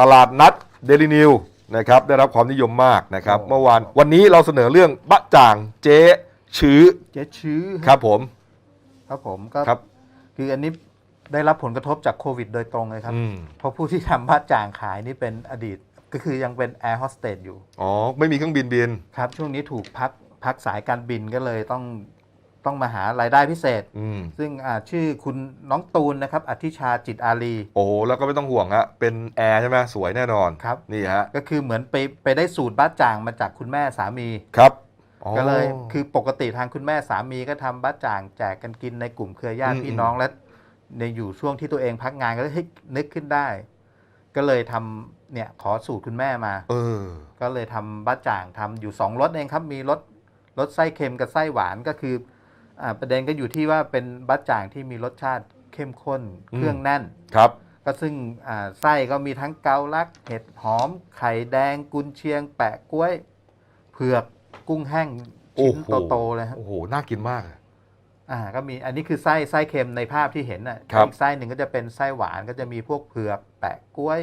ตลาดนัดเดลินิวนะครับได้รับความนิยมมากนะครับโอ้เมื่อวานวันนี้เราเสนอเรื่องบะจ่างเจ๊ชื้อเจ๊ชื้อครับผม ครับผมก็ครับ คืออันนี้ได้รับผลกระทบจากโควิด โดยตรงเลยครับ อืม เพราะผู้ที่ทำบ้าจ่างขายนี่เป็นอดีต ก็คือยังเป็นแอร์โฮสเตสอยู่ อ๋อไม่มีเครื่องบินบิน ครับ ช่วงนี้ถูกพักพักสายการบินก็เลยต้อง ต้องมาหารายได้พิเศษ อืมซึ่งอ่าชื่อคุณน้องตูนนะครับอธิชาจิตอารีโอ้โหแล้วก็ไม่ต้องห่วงฮะเป็นแอร์ใช่ไหมสวยแน่นอนครับ นี่ฮะก็คือเหมือนไปไปได้สูตรบ้าจ่างมาจากคุณแม่สามี ครับอ๋อก็เลยคือปกติทางคุณแม่สามีก็ทำบ้าจ่างแจกกันกินในกลุ่มเครือญาติอืมพี่น้องและในอยู่ช่วงที่ตัวเองพักงานก็เลยเฮ้ยนึกขึ้นได้ ก็เลยทำเนี่ยขอสูตรคุณแม่มา เออ ก็เลยทำบ้าจ่างทำอยู่สองรสเองครับ มีรสรสไส้เค็มกับไส้หวานก็คืออ่า ประเด็นก็อยู่ที่ว่าเป็นบ้าจ่างที่มีรสชาติเข้มข้นอืมเครื่องแน่นครับก็ซึ่งอ่าไส้ก็มีทั้งเกาลัก เห็ดหอม ไข่แดง กุนเชียง แปะกล้วย เผือกกุ้งแห้งโอ้ชิ้นโหโตๆเลยครับโอ้โห น่ากินมากอ่าก็มีอันนี้คือไส้ไส้เค็มในภาพที่เห็นน่ะครับอีกไส้หนึ่งก็จะเป็นไส้หวานก็จะมีพวกเผือกแปะกล้วย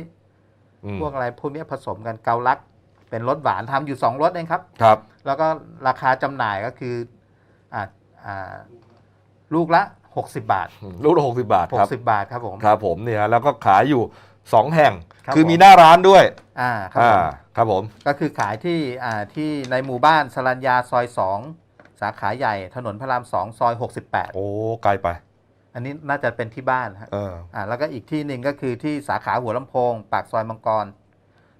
อืมพวกอะไรพวกเนี้ยผสมกันเกาลัก เป็นรสหวานทำอยู่สองรสเองครับครับ แล้วก็ราคาจำหน่ายก็คืออ่าอ่า ลูกละ 60 บาท ลูกละหกสิบบาทครับ60 บาทครับผม ครับผมเนี่ยแล้วก็ขายอยู่ 2 แห่งครับคือผม มีหน้าร้านด้วยอ่าครับอ่าผมครับผมก็คือขายที่อ่าที่ในหมู่บ้านสรัญญาซอย 2 สาขาใหญ่ถนนพระราม 2 ซอย 68 โอ้ไกลไปอันนี้น่าจะเป็นที่บ้านฮะเอออ่าแล้วก็อีกที่หนึ่งก็คือที่สาขาหัวลำโพง ปากซอยมังกร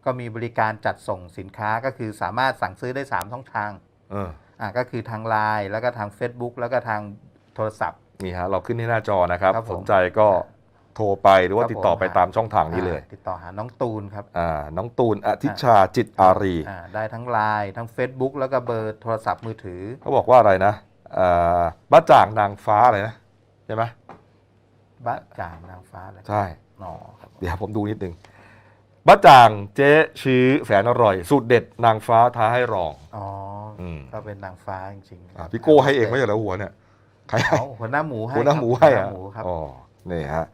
ก็มีบริการจัดส่งสินค้าก็คือสามารถสั่งซื้อได้ 3 ช่องทางเอออ่าก็คือทางไลน์แล้วก็ทาง Facebook แล้วก็ทางโทรศัพท์นี่ฮะเราขึ้นที่หน้าจอนะครับ ครับผม สนใจก็โทรไปหรือว่าครับติดต่อผมไปตามช่องทางนี้เลยอ่าติดต่อหาน้องตูนครับ อ่าน้องตูนอธิชาจิตอารีอ่าได้ทั้งไลน์ทั้ง Facebook แล้วก็เบอร์โทรศัพท์มือถือ เขาบอกว่าอะไรนะอ่าบ้าจ่างนางฟ้าอะไรนะใช่ไหมบะจ่างนางฟ้าเลยใช่อ๋อครับเดี๋ยวผมดูนิดนึงบ้าจ่างเจ๊ชื้อแสนอร่อย สูตรเด็ดนางฟ้าท้าให้รอง อ๋อ อมก็เป็นนางฟ้าจริงๆอ่าพี่โก้ให้เองไม่ใช่เหรอหัวเนี่ยใครให้อ๋อหัวหน้าหมูให้หัวหน้าครับหมูให้หัวอะน้าหมูครับ อ๋อ นี่ฮะ